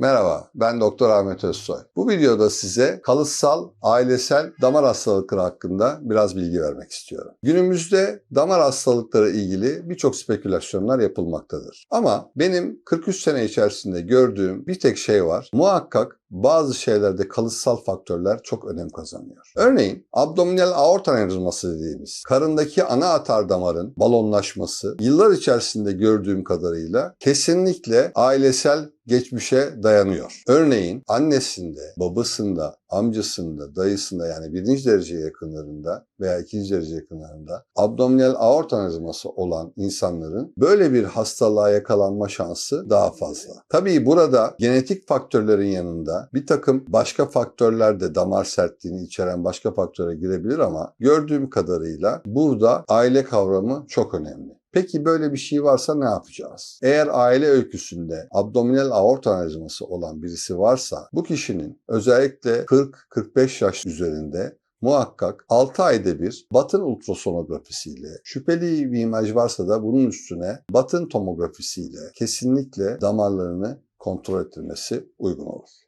Merhaba, ben Doktor Ahmet Özsoy. Bu videoda size kalıtsal, ailesel damar hastalıkları hakkında biraz bilgi vermek istiyorum. Günümüzde damar hastalıkları ilgili birçok spekülasyonlar yapılmaktadır. Ama benim 43 sene içerisinde gördüğüm bir tek şey var. Muhakkak bazı şeylerde kalıtsal faktörler çok önem kazanıyor. Örneğin abdominal aort anevrizması dediğimiz karındaki ana atar damarın balonlaşması yıllar içerisinde gördüğüm kadarıyla kesinlikle ailesel geçmişe dayanıyor. Örneğin annesinde, babasında, amcasında, dayısında yani birinci derece yakınlarında veya ikinci derece yakınlarında abdominal aort anevrizması olan insanların böyle bir hastalığa yakalanma şansı daha fazla. Tabii burada genetik faktörlerin yanında bir takım başka faktörler de damar sertliğini içeren başka faktöre girebilir ama gördüğüm kadarıyla burada aile kavramı çok önemli. Peki böyle bir şey varsa ne yapacağız? Eğer aile öyküsünde abdominal aort anevrizması olan birisi varsa bu kişinin özellikle 40-45 yaş üzerinde muhakkak 6 ayda bir batın ultrasonografisiyle şüpheli bir imaj varsa da bunun üstüne batın tomografisiyle kesinlikle damarlarını kontrol ettirmesi uygun olur.